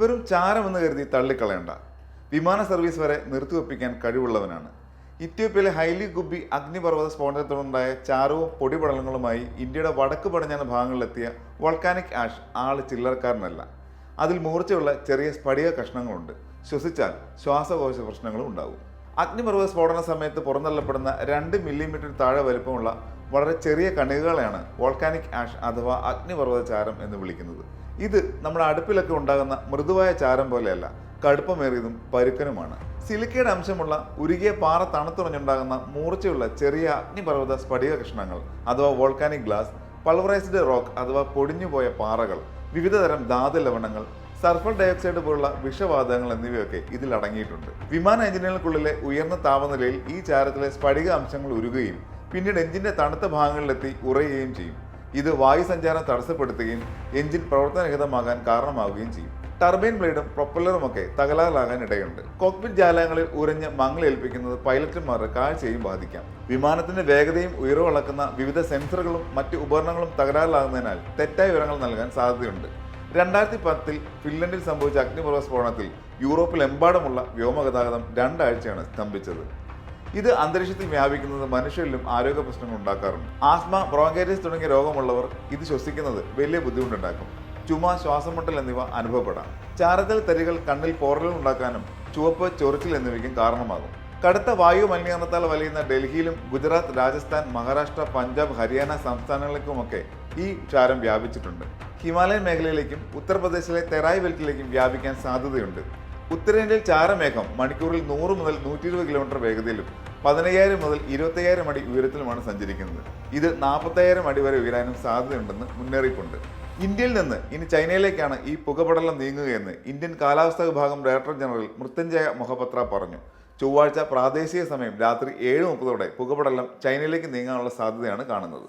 വെറും ചാരമെന്ന് കരുതി തള്ളിക്കളയണ്ട. വിമാന സർവീസ് വരെ നിർത്തിവെപ്പിക്കാൻ കഴിവുള്ളവനാണ്. ഇത്യോപ്യയിലെ ഹൈലി ഗുബി അഗ്നിപർവത സ്ഫോടനത്തിലുണ്ടായ ചാരവും പൊടിപടലങ്ങളുമായി ഇന്ത്യയുടെ വടക്ക് പടിഞ്ഞാറ് ഭാഗങ്ങളിലെത്തിയ വൾക്കാനിക് ആഷ് ആൾ ചില്ലറക്കാരനല്ല. അതിൽ മൂർച്ചയുള്ള ചെറിയ സ്ഫടിക കഷ്ണങ്ങളുണ്ട്. ശ്വസിച്ചാൽ ശ്വാസകോശ പ്രശ്നങ്ങളും ഉണ്ടാകും. അഗ്നിപർവത സ്ഫോടന സമയത്ത് പുറന്തള്ളപ്പെടുന്ന രണ്ട് മില്ലിമീറ്റർ താഴെ വലുപ്പമുള്ള വളരെ ചെറിയ കണികകളെയാണ് വോൾക്കാനിക് ആഷ് അഥവാ അഗ്നിപർവത ചാരം എന്ന് വിളിക്കുന്നത്. ഇത് നമ്മുടെ അടുപ്പിലൊക്കെ ഉണ്ടാകുന്ന മൃദുവായ ചാരം പോലെയല്ല കടുപ്പമേറിയതും പരുക്കനുമാണ്. സിലിക്കയുടെ അംശമുള്ള ഉരുകിയ പാറ തണുത്തുറഞ്ഞുണ്ടാകുന്ന മൂർച്ചയുള്ള ചെറിയ അഗ്നിപർവത സ്ഫടിക കഷ്ണങ്ങൾ അഥവാ വോൾക്കാനിക് ഗ്ലാസ് പൾവറൈസ്ഡ് റോക്ക് അഥവാ പൊടിഞ്ഞുപോയ പാറകൾ വിവിധതരം ധാതു ലവണങ്ങൾ സൾഫർ ഡയോക്സൈഡ് പോലുള്ള വിഷവാതകങ്ങൾ എന്നിവയൊക്കെ ഇതിൽ അടങ്ങിയിട്ടുണ്ട് വിമാന എഞ്ചിനുകൾക്കുള്ളിലെ ഉയർന്ന താപനിലയിൽ ഈ ചാരത്തിലെ സ്ഫടിക അംശങ്ങൾ ഉരുകുകയും പിന്നീട് എഞ്ചിന്റെ തണുത്ത ഭാഗങ്ങളിലെത്തി ഉറയുകയും ചെയ്യും. ഇത് വായു സഞ്ചാരം തടസ്സപ്പെടുത്തുകയും എഞ്ചിൻ പ്രവർത്തനരഹിതമാകാൻ കാരണമാവുകയും ചെയ്യും. ടർബൈൻ ബ്ലേഡും പ്രൊപ്പല്ലറും ഒക്കെ തകരാറിലാകാൻ ഇടയുണ്ട്. കോക്പിറ്റ് ജാലകങ്ങളിൽ ഉരഞ്ഞ് മങ്ങലേൽപ്പിക്കുന്നത് പൈലറ്റുമാരുടെ കാഴ്ചയും ബാധിക്കാം. വിമാനത്തിന്റെ വേഗതയും ഉയരവും അളക്കുന്ന വിവിധ സെൻസറുകളും മറ്റ് ഉപകരണങ്ങളും തകരാറിലാകുന്നതിനാൽ തെറ്റായ വിവരങ്ങൾ നൽകാൻ സാധ്യതയുണ്ട്. രണ്ടായിരത്തി പത്തിൽ ഫിൻലൻഡിൽ സംഭവിച്ച അഗ്നിപർവ സ്ഫോടനത്തിൽ യൂറോപ്പിലെമ്പാടുമുള്ള വ്യോമഗതാഗതം രണ്ടാഴ്ചയാണ് സ്തംഭിച്ചത്. ഇത് അന്തരീക്ഷത്തിൽ വ്യാപിക്കുന്നത് മനുഷ്യരിലും ആരോഗ്യ പ്രശ്നങ്ങൾ ഉണ്ടാക്കാറുണ്ട്. ആസ്മ ബ്രോങ്കൈറ്റിസ് തുടങ്ങിയ രോഗമുള്ളവർ ഇത് ശ്വസിക്കുന്നത് വലിയ ബുദ്ധിമുട്ടുണ്ടാക്കും. ചുമ ശ്വാസമുട്ടൽ എന്നിവ അനുഭവപ്പെടാം. ചാരത്തിൽ തരികൾ കണ്ണിൽ പോറലുകൾ ഉണ്ടാക്കാനും ചുവപ്പ് ചൊറിച്ചിൽ എന്നിവയ്ക്കും കാരണമാകും. കടുത്ത വായു മലിനീകരണത്താൽ വലയുന്ന ഡൽഹിയിലും ഗുജറാത്ത് രാജസ്ഥാൻ മഹാരാഷ്ട്ര പഞ്ചാബ് ഹരിയാന സംസ്ഥാനങ്ങൾക്കുമൊക്കെ ഈ ക്ഷാരം വ്യാപിച്ചിട്ടുണ്ട്. ഹിമാലയൻ മേഖലയിലേക്കും ഉത്തർപ്രദേശിലെ തെറായ് ബെൽറ്റിലേക്കും വ്യാപിക്കാൻ സാധ്യതയുണ്ട്. ഉത്തരേന്ത്യയിൽ ചാരമേഘം മണിക്കൂറിൽ നൂറ് മുതൽ നൂറ്റി ഇരുപത് കിലോമീറ്റർ വേഗതയിലും പതിനയ്യായിരം മുതൽ ഇരുപത്തയ്യായിരം അടി ഉയരത്തിലുമാണ് സഞ്ചരിക്കുന്നത്. ഇത് നാൽപ്പത്തയ്യായിരം അടി വരെ ഉയരാനും സാധ്യതയുണ്ടെന്ന് മുന്നറിയിപ്പുണ്ട്. ഇന്ത്യയിൽ നിന്ന് ഇനി ചൈനയിലേക്കാണ് ഈ പുകപടലം നീങ്ങുകയെന്ന് ഇന്ത്യൻ കാലാവസ്ഥാ വിഭാഗം ഡയറക്ടർ ജനറൽ മൃത്യുഞ്ജയ മൊഹപത്ര പറഞ്ഞു. ചൊവ്വാഴ്ച പ്രാദേശിക സമയം രാത്രി ഏഴ് മുപ്പതോടെ പുകപടലം ചൈനയിലേക്ക് നീങ്ങാനുള്ള സാധ്യതയാണ് കാണുന്നത്.